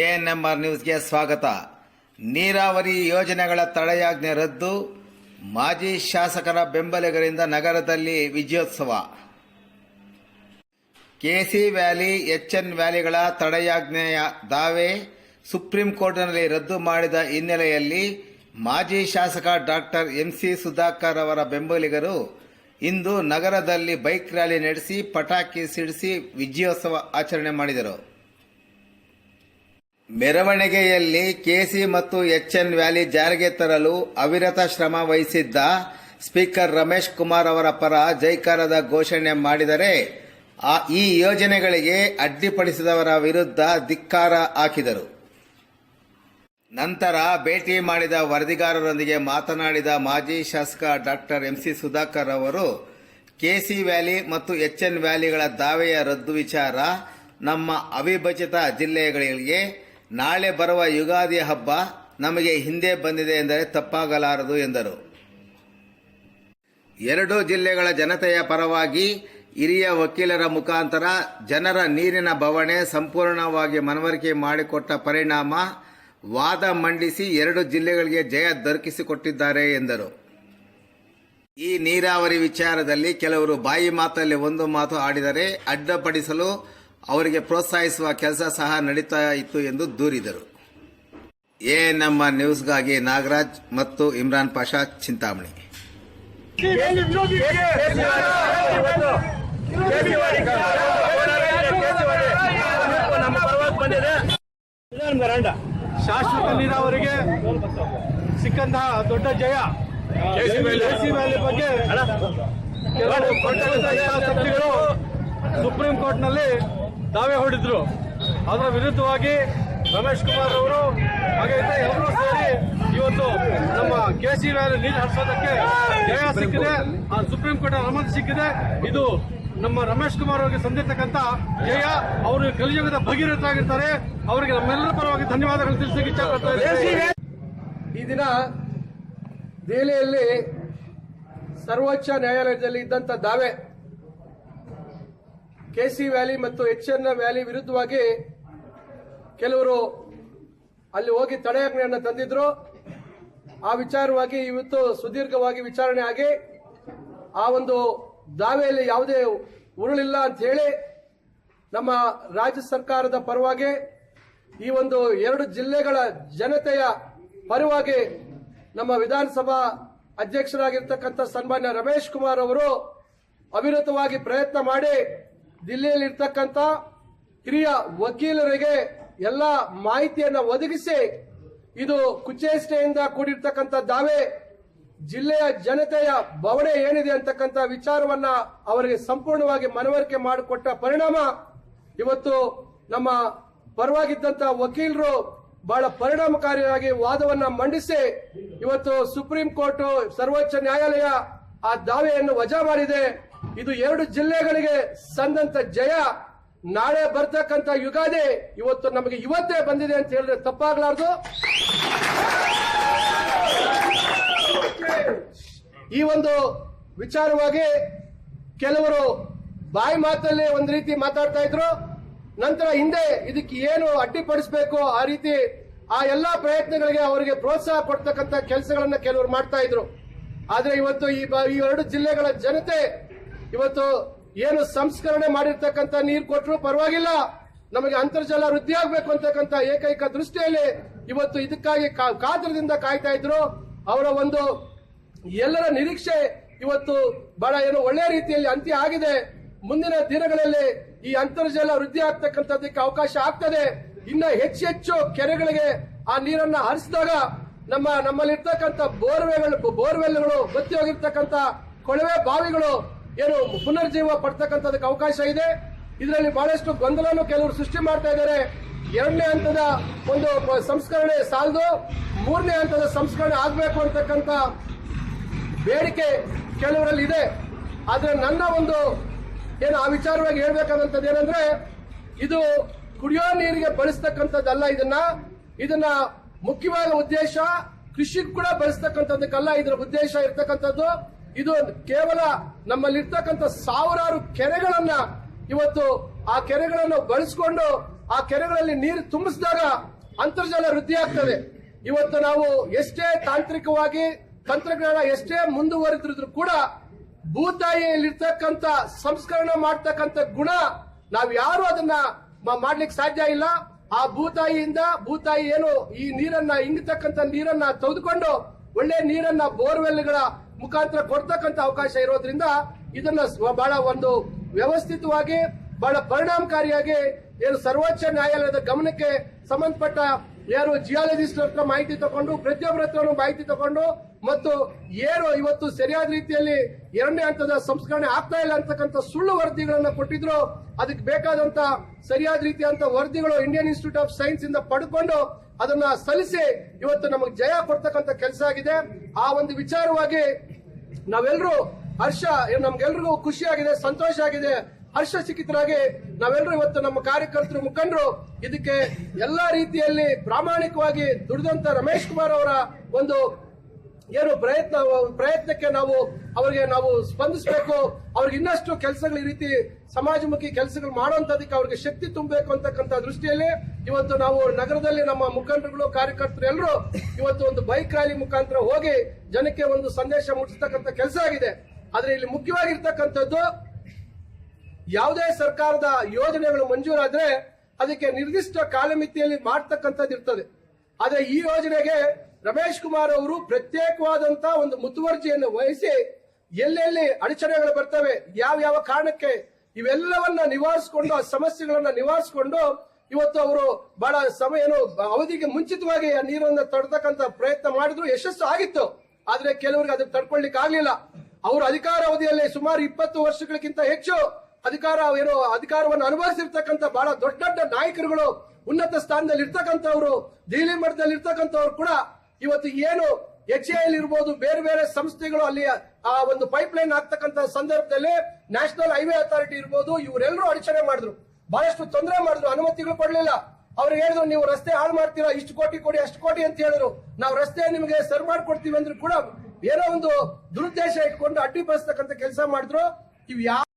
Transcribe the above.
ANMR ನ್ಯೂಸ್ಗೆ ಸ್ವಾಗತ. ನೀರಾವರಿ ಯೋಜನೆಗಳ ತಡೆಯಾಜ್ಞೆ ರದ್ದು, ಮಾಜಿ ಶಾಸಕರ ಬೆಂಬಲಿಗರಿಂದ ನಗರದಲ್ಲಿ ವಿಜಯೋತ್ಸವ. ಕೆಸಿ ವ್ಯಾಲಿ, ಎಚ್ಎನ್ ವ್ಯಾಲಿಗಳ ತಡೆಯಾಜ್ಞೆಯ ದಾವೆ ಸುಪ್ರೀಂ ಕೋರ್ಟ್ನಲ್ಲಿ ರದ್ದು ಮಾಡಿದ ಹಿನ್ನೆಲೆಯಲ್ಲಿ ಮಾಜಿ ಶಾಸಕ ಡಾಕ್ಟರ್ ಎಂಸಿ ಸುಧಾಕರ್ ಅವರ ಬೆಂಬಲಿಗರು ಇಂದು ನಗರದಲ್ಲಿ ಬೈಕ್ ರ್ಯಾಲಿ ನಡೆಸಿ ಪಟಾಕಿ ಸಿಡಿಸಿ ವಿಜಯೋತ್ಸವ ಆಚರಣೆ ಮಾಡಿದರು. ಮೆರವಣಿಗೆಯಲ್ಲಿ ಕೆಸಿ ಮತ್ತು ಎಚ್ಎನ್ ವ್ಯಾಲಿ ಜಾರಿಗೆ ತರಲು ಅವಿರತ ಶ್ರಮ ವಹಿಸಿದ್ದ ಸ್ಪೀಕರ್ ರಮೇಶ್ ಕುಮಾರ್ ಅವರ ಪರ ಜೈಕಾರದ ಘೋಷಣೆ ಮಾಡಿದರೆ ಈ ಯೋಜನೆಗಳಿಗೆ ಅಡ್ಡಿಪಡಿಸಿದವರ ವಿರುದ್ಧ ಧಿಕ್ಕಾರ ಹಾಕಿದರು. ನಂತರ ಭೇಟಿ ಮಾಡಿದ ವರದಿಗಾರರೊಂದಿಗೆ ಮಾತನಾಡಿದ ಮಾಜಿ ಶಾಸಕ ಡಾಕ್ಟರ್ ಎಂಸಿ ಸುಧಾಕರ್ ಅವರು, ಕೆಸಿ ವ್ಯಾಲಿ ಮತ್ತು ಎಚ್ಎನ್ ವ್ಯಾಲಿಗಳ ದಾವೆಯ ರದ್ದು ವಿಚಾರ ನಮ್ಮ ಅವಿಭಜಿತ ಜಿಲ್ಲೆಗಳಿಗೆ ನಾಳೆ ಬರುವ ಯುಗಾದಿ ಹಬ್ಬ ನಮಗೆ ಹಿಂದೆ ಬಂದಿದೆ ಎಂದರೆ ತಪ್ಪಾಗಲಾರದು ಎಂದರು. ಎರಡು ಜಿಲ್ಲೆಗಳ ಜನತೆಯ ಪರವಾಗಿ ಹಿರಿಯ ವಕೀಲರ ಮುಖಾಂತರ ಜನರ ನೀರಿನ ಬವಣೆ ಸಂಪೂರ್ಣವಾಗಿ ಮನವರಿಕೆ ಮಾಡಿಕೊಟ್ಟ ಪರಿಣಾಮ ವಾದ ಮಂಡಿಸಿ ಎರಡು ಜಿಲ್ಲೆಗಳಿಗೆ ಜಯ ದೊರಕಿಸಿಕೊಟ್ಟಿದ್ದಾರೆ ಎಂದರು. ಈ ನೀರಾವರಿ ವಿಚಾರದಲ್ಲಿ ಕೆಲವರು ಬಾಯಿ ಮಾತಲ್ಲಿ ಒಂದು ಮಾತು ಆಡಿದರೆ ಅಡ್ಡಪಡಿಸಲು ಅವರಿಗೆ ಪ್ರೋತ್ಸಾಹಿಸುವ ಕೆಲಸ ಸಹ ನಡೀತಾ ಇತ್ತು ಎಂದು ದೂರಿದರು. ಎ ನಮ್ಮ ನ್ಯೂಸ್ಗಾಗಿ ನಾಗರಾಜ್ ಮತ್ತು ಇಮ್ರಾನ್ ಪಾಷಾ ಚಿಂತಾಮಣಿ. ಶಾಶ್ವತ ನೀರಾವರಿಗೆ ಸಿಕ್ಕಂತಹ ದೊಡ್ಡ ಜಯ. ವ್ಯಾಲಿ ಬಗ್ಗೆ ಕೆಲವು ಕೋರ್ಟ್ನಲ್ಲಿ ಸುಪ್ರೀಂ ಕೋರ್ಟ್ನಲ್ಲಿ ದಾವೆ ಹೊಡೆದ್ರು. ಅದರ ವಿರುದ್ಧವಾಗಿ ರಮೇಶ್ ಕುಮಾರ್ ಅವರು, ಹಾಗೆ ಇತರ ಎಲ್ಲರೂ ಸೇರಿ ಇವತ್ತು ನಮ್ಮ ಕೆಸಿ ವ್ಯಾಲಿ ನೀರು ಹರಿಸೋದಕ್ಕೆ ಜಯ ಸಿಕ್ಕಿದೆ. ಆ ಸುಪ್ರೀಂ ಕೋರ್ಟ್ ಅನುಮತಿ ಸಿಕ್ಕಿದೆ. ಇದು ನಮ್ಮ ರಮೇಶ್ ಕುಮಾರ್ ಅವರಿಗೆ ಸಂದಿರ್ತಕ್ಕಂಥ ಜಯ ಅವರು ಕಲಿಯುಗದ ಭಗೀರಥರಾಗಿರ್ತಾರೆ. ಅವರಿಗೆ ನಮ್ಮೆಲ್ಲರ ಪರವಾಗಿ ಧನ್ಯವಾದಗಳು ತಿಳಿಸಲಿಕ್ಕೆ ಇದ್ದೇನೆ. ಈ ದಿನ ದೆಹಲಿಯಲ್ಲಿ ಸರ್ವೋಚ್ಚ ನ್ಯಾಯಾಲಯದಲ್ಲಿ ಇದ್ದಂತ ದಾವೆ ಕೆಸಿ ವ್ಯಾಲಿ ಮತ್ತು ಎಚ್ ಎನ್ ವ್ಯಾಲಿ ವಿರುದ್ಧವಾಗಿ ಕೆಲವರು ಅಲ್ಲಿ ಹೋಗಿ ತಡೆಯಾಜ್ಞೆಯನ್ನು ತಂದಿದ್ರು. ಆ ವಿಚಾರವಾಗಿ ಇವತ್ತು ಸುದೀರ್ಘವಾಗಿ ವಿಚಾರಣೆ ಆಗಿ ಆ ಒಂದು ದಾವೆಯಲ್ಲಿ ಯಾವುದೇ ಉರುಳಿಲ್ಲ ಅಂತ ಹೇಳಿ ನಮ್ಮ ರಾಜ್ಯ ಸರ್ಕಾರದ ಪರವಾಗಿ ಈ ಒಂದು ಎರಡು ಜಿಲ್ಲೆಗಳ ಜನತೆಯ ಪರವಾಗಿ ನಮ್ಮ ವಿಧಾನಸಭಾ ಅಧ್ಯಕ್ಷರಾಗಿರ್ತಕ್ಕಂಥ ಸನ್ಮಾನ್ಯ ರಮೇಶ್ ಕುಮಾರ್ ಅವರು ಅವಿರತವಾಗಿ ಪ್ರಯತ್ನ ಮಾಡಿ ದಿಲ್ಲಿಯಲ್ಲಿ ಇರ್ತಕ್ಕಂಥ ಹಿರಿಯ ವಕೀಲರಿಗೆ ಎಲ್ಲ ಮಾಹಿತಿಯನ್ನು ಒದಗಿಸಿ ಇದು ಕುಚೇಷ್ಟೆಯಿಂದ ಕೂಡಿರ್ತಕ್ಕಂಥ ದಾವೆ ಜಿಲ್ಲೆಯ ಜನತೆಯ ಬವಣೆ ಏನಿದೆ ಅಂತಕ್ಕಂಥ ವಿಚಾರವನ್ನ ಅವರಿಗೆ ಸಂಪೂರ್ಣವಾಗಿ ಮನವರಿಕೆ ಮಾಡಿಕೊಟ್ಟ ಪರಿಣಾಮ ಇವತ್ತು ನಮ್ಮ ಪರವಾಗಿದ್ದಂಥ ವಕೀಲರು ಬಹಳ ಪರಿಣಾಮಕಾರಿಯಾಗಿ ವಾದವನ್ನ ಮಂಡಿಸಿ ಇವತ್ತು ಸುಪ್ರೀಂ ಕೋರ್ಟ್ ಸರ್ವೋಚ್ಚ ನ್ಯಾಯಾಲಯ ಆ ದಾವೆಯನ್ನು ವಜಾ ಮಾಡಿದೆ. ಇದು ಎರಡು ಜಿಲ್ಲೆಗಳಿಗೆ ಸಂದಂತ ಜಯ. ನಾಳೆ ಬರ್ತಕ್ಕಂತ ಯುಗಾದಿ ಇವತ್ತು ನಮಗೆ ಇವತ್ತೇ ಬಂದಿದೆ ಅಂತ ಹೇಳಿದ್ರೆ ತಪ್ಪಾಗಲಾರದು. ಈ ಒಂದು ವಿಚಾರವಾಗಿ ಕೆಲವರು ಬಾಯಿ ಮಾತಲ್ಲಿ ಒಂದು ರೀತಿ ಮಾತಾಡ್ತಾ ಇದ್ರು. ನಂತರ ಹಿಂದೆ ಇದಕ್ಕೆ ಏನು ಅಡ್ಡಿಪಡಿಸಬೇಕು ಆ ರೀತಿ ಆ ಎಲ್ಲಾ ಪ್ರಯತ್ನಗಳಿಗೆ ಅವರಿಗೆ ಪ್ರೋತ್ಸಾಹ ಕೊಡ್ತಕ್ಕಂಥ ಕೆಲಸಗಳನ್ನ ಕೆಲವರು ಮಾಡ್ತಾ ಇದ್ರು. ಆದ್ರೆ ಇವತ್ತು ಈ ಎರಡು ಜಿಲ್ಲೆಗಳ ಜನತೆ ಇವತ್ತು ಏನು ಸಂಸ್ಕರಣೆ ಮಾಡಿರ್ತಕ್ಕಂಥ ನೀರು ಕೊಟ್ಟರು ಪರವಾಗಿಲ್ಲ. ನಮಗೆ ಅಂತರ್ಜಲ ವೃದ್ಧಿ ಆಗ್ಬೇಕು ಅಂತಕ್ಕಂಥ ಏಕೈಕ ದೃಷ್ಟಿಯಲ್ಲಿ ಇವತ್ತು ಇದಕ್ಕಾಗಿ ಕಾತರದಿಂದ ಕಾಯ್ತಾ ಇದ್ರು. ಅವರ ಒಂದು ಎಲ್ಲರ ನಿರೀಕ್ಷೆ ಇವತ್ತು ಬಹಳ ಏನು ಒಳ್ಳೆಯ ರೀತಿಯಲ್ಲಿ ಅಂತ್ಯ ಆಗಿದೆ. ಮುಂದಿನ ದಿನಗಳಲ್ಲಿ ಈ ಅಂತರ್ಜಲ ವೃದ್ಧಿ ಆಗ್ತಕ್ಕಂಥದ್ದಕ್ಕೆ ಅವಕಾಶ ಆಗ್ತದೆ. ಇನ್ನ ಹೆಚ್ಚು ಹೆಚ್ಚು ಕೆರೆಗಳಿಗೆ ಆ ನೀರನ್ನ ಹರಿಸಿದಾಗ ನಮ್ಮ, ನಮ್ಮಲ್ಲಿರ್ತಕ್ಕಂಥ ಬೋರ್ವೆಗಳು ಬೋರ್ವೆಲ್ಗಳು ಬತ್ತಿ ಹೋಗಿರ್ತಕ್ಕಂಥ ಕೊಳವೆ ಬಾವಿಗಳು ಏನು ಪುನರ್ಜೀವ ಪಡ್ತಕ್ಕಂಥದಕ್ಕೆ ಅವಕಾಶ ಇದೆ. ಇದರಲ್ಲಿ ಬಹಳಷ್ಟು ಗೊಂದಲನ್ನು ಕೆಲವರು ಸೃಷ್ಟಿ ಮಾಡ್ತಾ ಇದ್ದಾರೆ. ಎರಡನೇ ಹಂತದ ಒಂದು ಸಂಸ್ಕರಣೆ ಸಾಲದು. ಮೂರನೇ ಹಂತದ ಸಂಸ್ಕರಣೆ ಆಗಬೇಕು ಅಂತಕ್ಕಂಥ ಬೇಡಿಕೆ ಕೆಲವರಲ್ಲಿ ಇದೆ. ಆದರೆ ನನ್ನ ಒಂದು ಏನು ಆ ವಿಚಾರವಾಗಿ ಹೇಳ್ಬೇಕಾದಂಥದ್ದು ಏನಂದ್ರೆ, ಇದು ಕುಡಿಯೋ ನೀರಿಗೆ ಬಳಸ್ತಕ್ಕಂಥದ್ದಲ್ಲ ಇದನ್ನ. ಇದನ್ನ ಮುಖ್ಯವಾದ ಉದ್ದೇಶ ಕೃಷಿಗೆ ಕೂಡ ಬಳಸ್ತಕ್ಕಂಥದ್ದಕ್ಕಲ್ಲ. ಇದರ ಉದ್ದೇಶ ಇರ್ತಕ್ಕಂಥದ್ದು. ಇದು ಕೇವಲ ನಮ್ಮಲ್ಲಿರ್ತಕ್ಕಂಥ ಸಾವಿರಾರು ಕೆರೆಗಳನ್ನ ಇವತ್ತು ಆ ಕೆರೆಗಳನ್ನು ಬಳಸಿಕೊಂಡು ಆ ಕೆರೆಗಳಲ್ಲಿ ನೀರು ತುಂಬಿಸಿದಾಗ ಅಂತರ್ಜಲ ವೃದ್ಧಿ ಆಗ್ತದೆ. ಇವತ್ತು ನಾವು ಎಷ್ಟೇ ತಾಂತ್ರಿಕವಾಗಿ ತಂತ್ರಜ್ಞಾನ ಎಷ್ಟೇ ಮುಂದುವರೆದಿದ್ರು ಕೂಡ ಭೂತಾಯಿಯಲ್ಲಿರ್ತಕ್ಕಂಥ ಸಂಸ್ಕರಣೆ ಮಾಡ್ತಕ್ಕಂಥ ಗುಣ ನಾವು ಯಾರು ಅದನ್ನ ಮಾಡ್ಲಿಕ್ಕೆ ಸಾಧ್ಯ ಇಲ್ಲ. ಆ ಭೂತಾಯಿಯಿಂದ ಭೂತಾಯಿ ಏನು ಈ ನೀರನ್ನ, ಇಂಗತಕ್ಕಂಥ ನೀರನ್ನ ತೆಗೆದುಕೊಂಡು ಒಳ್ಳೆ ನೀರನ್ನ ಬೋರ್ವೆಲ್ಗಳ ಮುಖಾಂತರ ಕೊಡ್ತಕ್ಕಂಥ ಅವಕಾಶ ಇರೋದ್ರಿಂದ ಇದನ್ನ ಬಹಳ ಒಂದು ವ್ಯವಸ್ಥಿತವಾಗಿ, ಬಹಳ ಪರಿಣಾಮಕಾರಿಯಾಗಿ ಏನು ಸರ್ವೋಚ್ಚ ನ್ಯಾಯಾಲಯದ ಗಮನಕ್ಕೆ ಸಂಬಂಧಪಟ್ಟ ಯಾರು ಜಿಯಾಲಜಿಸ್ಟ್ ಹತ್ರ ಮಾಹಿತಿ ತಗೊಂಡು, ಪ್ರತಿಯೊಬ್ಬರ ಹತ್ರನೂ ಮಾಹಿತಿ ತಗೊಂಡು ಮತ್ತು ಏನು ಇವತ್ತು ಸರಿಯಾದ ರೀತಿಯಲ್ಲಿ ಎರಡನೇ ಹಂತದ ಸಂಸ್ಕರಣೆ ಆಗ್ತಾ ಇಲ್ಲ ಅಂತಕ್ಕಂಥ ಸುಳ್ಳು ವರದಿಗಳನ್ನ ಕೊಟ್ಟಿದ್ರು, ಅದಕ್ಕೆ ಬೇಕಾದಂತ ಸರಿಯಾದ ರೀತಿಯಂತ ವರದಿಗಳು ಇಂಡಿಯನ್ ಇನ್ಸ್ಟಿಟ್ಯೂಟ್ ಆಫ್ ಸೈನ್ಸ್ ಇಂದ ಪಡ್ಕೊಂಡು ಅದನ್ನ ಸಲ್ಲಿಸಿ ಇವತ್ತು ನಮಗೆ ಜಯ ಕೊಡ್ತಕ್ಕಂಥ ಕೆಲಸ ಆಗಿದೆ. ಆ ಒಂದು ವಿಚಾರವಾಗಿ ನಾವೆಲ್ಲರೂ ಹರ್ಷ ನಮ್ಗೆಲ್ರಿಗೂ ನಮ್ಗೆಲ್ರಿಗೂ ಖುಷಿಯಾಗಿದೆ ಸಂತೋಷ ಆಗಿದೆ ಹರ್ಷ ಸಿಕ್ಕಿದ್ರಾಗಿ ನಾವೆಲ್ಲರೂ ಇವತ್ತು ನಮ್ಮ ಕಾರ್ಯಕರ್ತರು ಮುಖಂಡರು ಇದಕ್ಕೆ ಎಲ್ಲಾ ರೀತಿಯಲ್ಲಿ ಪ್ರಾಮಾಣಿಕವಾಗಿ ದುಡಿದಂತ ರಮೇಶ್ ಕುಮಾರ್ ಅವರ ಒಂದು ಏನು ಪ್ರಯತ್ನ, ಪ್ರಯತ್ನಕ್ಕೆ ನಾವು ಅವರಿಗೆ ನಾವು ಸ್ಪಂದಿಸಬೇಕು. ಅವ್ರಿಗೆ ಇನ್ನಷ್ಟು ಕೆಲಸಗಳು ಈ ರೀತಿ ಸಮಾಜಮುಖಿ ಕೆಲಸಗಳು ಮಾಡುವಂತದಕ್ಕೆ ಅವ್ರಿಗೆ ಶಕ್ತಿ ತುಂಬಬೇಕು ಅಂತಕ್ಕಂಥ ದೃಷ್ಟಿಯಲ್ಲಿ ಇವತ್ತು ನಾವು ನಗರದಲ್ಲಿ ನಮ್ಮ ಮುಖಂಡರುಗಳು, ಕಾರ್ಯಕರ್ತರು ಎಲ್ಲರೂ ಇವತ್ತು ಒಂದು ಬೈಕ್ ರ್ಯಾಲಿ ಮುಖಾಂತರ ಹೋಗಿ ಜನಕ್ಕೆ ಒಂದು ಸಂದೇಶ ಮುಟ್ಟಿಸ್ತಕ್ಕಂಥ ಕೆಲಸ ಆಗಿದೆ. ಆದ್ರೆ ಇಲ್ಲಿ ಮುಖ್ಯವಾಗಿರ್ತಕ್ಕಂಥದ್ದು ಯಾವುದೇ ಸರ್ಕಾರದ ಯೋಜನೆಗಳು ಮಂಜೂರಾದ್ರೆ ಅದಕ್ಕೆ ನಿರ್ದಿಷ್ಟ ಕಾಲಮಿತಿಯಲ್ಲಿ ಮಾಡ್ತಕ್ಕಂಥದ್ದು ಇರ್ತದೆ ಆದ್ರೆ ಈ ಯೋಜನೆಗೆ ರಮೇಶ್ ಕುಮಾರ್ ಅವರು ಪ್ರತ್ಯೇಕವಾದಂತ ಒಂದು ಮುತುವರ್ಜಿಯನ್ನು ವಹಿಸಿ ಎಲ್ಲೆಲ್ಲಿ ಅಡಚಣೆಗಳು ಬರ್ತವೆ, ಯಾವ ಯಾವ ಕಾರಣಕ್ಕೆ ಇವೆಲ್ಲವನ್ನ ನಿವಾರಿಸಿಕೊಂಡು, ಆ ಸಮಸ್ಯೆಗಳನ್ನ ನಿವಾರಿಸಿಕೊಂಡು ಇವತ್ತು ಅವರು ಬಹಳ ಸಮಯ ಅವಧಿಗೆ ಮುಂಚಿತವಾಗಿ ಆ ನೀರನ್ನ ತಡತಕ್ಕಂತ ಪ್ರಯತ್ನ ಮಾಡಿದ್ರು. ಯಶಸ್ಸು ಆಗಿತ್ತು. ಆದ್ರೆ ಕೆಲವರಿಗೆ ಅದನ್ನ ತಡ್ಕೊಳ್ಲಿಕ್ಕೆ ಆಗ್ಲಿಲ್ಲ. ಅವರು ಅಧಿಕಾರ ಅವಧಿಯಲ್ಲಿ ಸುಮಾರು ಇಪ್ಪತ್ತು ವರ್ಷಗಳಿಗಿಂತ ಹೆಚ್ಚು ಅಧಿಕಾರ ಏನು ಅಧಿಕಾರವನ್ನು ಅನುಭವಿಸಿರ್ತಕ್ಕಂಥ ಬಹಳ ದೊಡ್ಡ ದೊಡ್ಡ ನಾಯಕರುಗಳು ಉನ್ನತ ಸ್ಥಾನದಲ್ಲಿ ಇರ್ತಕ್ಕಂಥವ್ರು ದೆಹಲಿ ಮಠದಲ್ಲಿ ಇರ್ತಕ್ಕಂಥವ್ರು ಕೂಡ ಇವತ್ತು ಏನು ಎಚ್ ಎಲ್ ಇರ್ಬೋದು ಬೇರೆ ಬೇರೆ ಸಂಸ್ಥೆಗಳು ಅಲ್ಲಿ, ಆ, ಒಂದು ಪೈಪ್ ಲೈನ್ ಆಗ್ತಕ್ಕಂತ ಸಂದರ್ಭದಲ್ಲಿ ನ್ಯಾಷನಲ್ ಹೈವೇ ಅಥಾರಿಟಿ ಇರ್ಬೋದು, ಇವರೆಲ್ಲರೂ ಅಡಚಣೆ ಮಾಡಿದ್ರು. ಬಹಳಷ್ಟು ತೊಂದರೆ ಮಾಡಿದ್ರು, ಅನುಮತಿಗಳು ಕೊಡಲಿಲ್ಲ. ಅವ್ರು ಹೇಳಿದ್ರು, ನೀವು ರಸ್ತೆ ಹಾಳು ಮಾಡ್ತೀರಾ, ಇಷ್ಟು ಕೋಟಿ ಕೊಡಿ, ಅಷ್ಟು ಕೋಟಿ ಅಂತ ಹೇಳಿದ್ರು. ನಾವು ರಸ್ತೆ ನಿಮಗೆ ಸರ್ ಮಾಡ್ಕೊಡ್ತೀವಿ ಅಂದ್ರೆ ಕೂಡ ಏನೋ ಒಂದು ದುರುದ್ದೇಶ ಇಟ್ಕೊಂಡು ಅಡ್ಡಿಪಡಿಸ್ತಕ್ಕಂಥ ಕೆಲಸ ಮಾಡಿದ್ರು. ಇವ್ ಯಾವ